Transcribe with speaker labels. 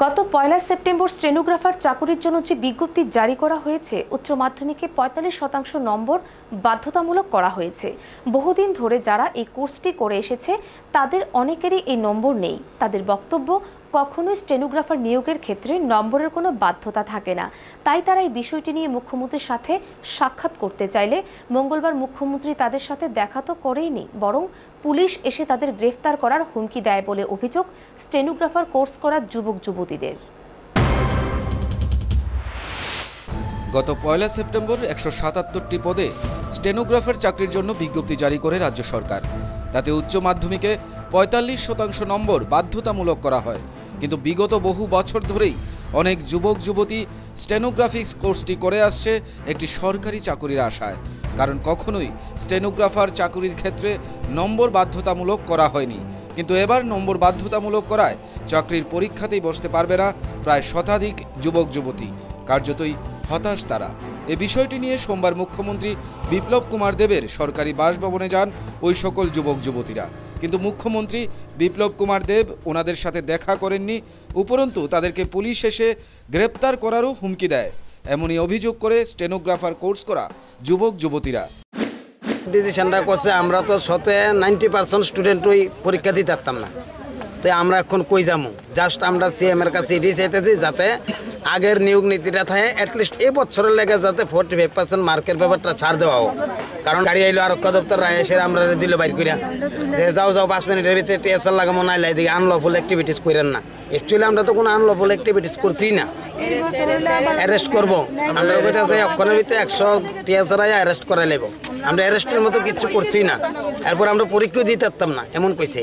Speaker 1: গত পয়লা September stenographer চাকরির জন্য যে বিজ্ঞপ্তি জারি করা হয়েছে, উচ্চ মাধ্যমিকে পঁয়তাল্লিশ শতাংশ নম্বর বাধ্যতামূলক করা হয়েছে। বহুদিন ধরে যারা এই কোর্সটি করে এসেছে, তাদের অনেকেরই এই নম্বর নেই। তাদের বক্তব্য কখনোই স্টেনোগ্রাফার নিয়োগের ক্ষেত্রে নম্বরের কোনো বাধ্যতা থাকে না। তাই তারা এই বিষয়টি নিয়ে মুখ্যমন্ত্রীর সাথে সাক্ষাৎ করতে চাইলে মঙ্গলবার মুখ্যমন্ত্রী তাদের সাথে দেখা তো করেইনি বরং পুলিশ এসে তাদের গ্রেফতার করার হুমকি দেয় বলে অভিযোগ স্টেনোগ্রাফার কোর্স করা যুবক যুবতীদের।
Speaker 2: গত পয়লা সেপ্টেম্বর একশো সাতাত্তরটি পদে স্টেনোগ্রাফার চাকরির জন্য বিজ্ঞপ্তি জারি করে রাজ্য সরকার। তাতে উচ্চ মাধ্যমিকে পঁয়তাল্লিশ শতাংশ নম্বর বাধ্যতামূলক করা হয়। কিন্তু বিগত বহু বছর ধরেই অনেক যুবক যুবতী স্টেনোগ্রাফিক্স কোর্সটি করে আসছে একটি সরকারি চাকুরির আশায়। কারণ কখনোই স্টেনোগ্রাফার চাকুরির ক্ষেত্রে নম্বর বাধ্যতামূলক করা হয়নি। কিন্তু এবার নম্বর বাধ্যতামূলক করায় চাকরির পরীক্ষাতেই বসতে পারবে না প্রায় শতাধিক যুবক যুবতী। কার্যতই হতাশ তারা। এ বিষয়টি নিয়ে সোমবার মুখ্যমন্ত্রী বিপ্লব কুমার দেবের সরকারি বাসভবনে যান ওই সকল যুবক যুবতীরা। কিন্তু মুখ্যমন্ত্রী বিপ্লব কুমার দেব ওনাদের সাথে দেখা করেননি, উপরন্তু তাদেরকে পুলিশ এসে গ্রেপ্তার করারও হুমকি দেয়। এমনই অভিযোগ করে স্টেনোগ্রাফার কোর্স করা যুবক যুবতীরা।
Speaker 3: দিদি ডিসিশনটা করছে, আমরা তো সতে নাইনটি পার্সেন্ট স্টুডেন্টই পরীক্ষা দিতে পারতাম না। তো আমরা এখন কই যাব জাস্ট আমরা সিএম এর কাছে এটি চাইতেছি যাতে আগের নিয়োগ নীতিটা থাকে অ্যাটলিস্ট এই বছরের লেগে যাতে ফোর্টি ফাইভ পার্সেন্ট মার্কের ব্যাপারটা ছাড় দেওয়া হোক। কারণ গাড়ি আইলো আরক্ষ দপ্তর রায় এসে আমরা দিল বাইর করিয়া যে যাও যাও, পাঁচ মিনিটের ভিতরে টিএসএল লাগামো, নাইলে এদিকে আনলফুল অ্যাক্টিভিটিস করেন না। অ্যাকচুয়ালি আমরা তো কোনো আনলফুল অ্যাক্টিভিটিস করছি না। অ্যারেস্ট করব। আমরা কাছে অক্ষণের ভিতরে একশো টিএসআরআই অ্যারেস্ট করা নেব আমরা অ্যারেস্টের মতো কিছু করছি না। এরপর আমরা পরীক্ষা দিতে পারতাম না, এমন কইছে।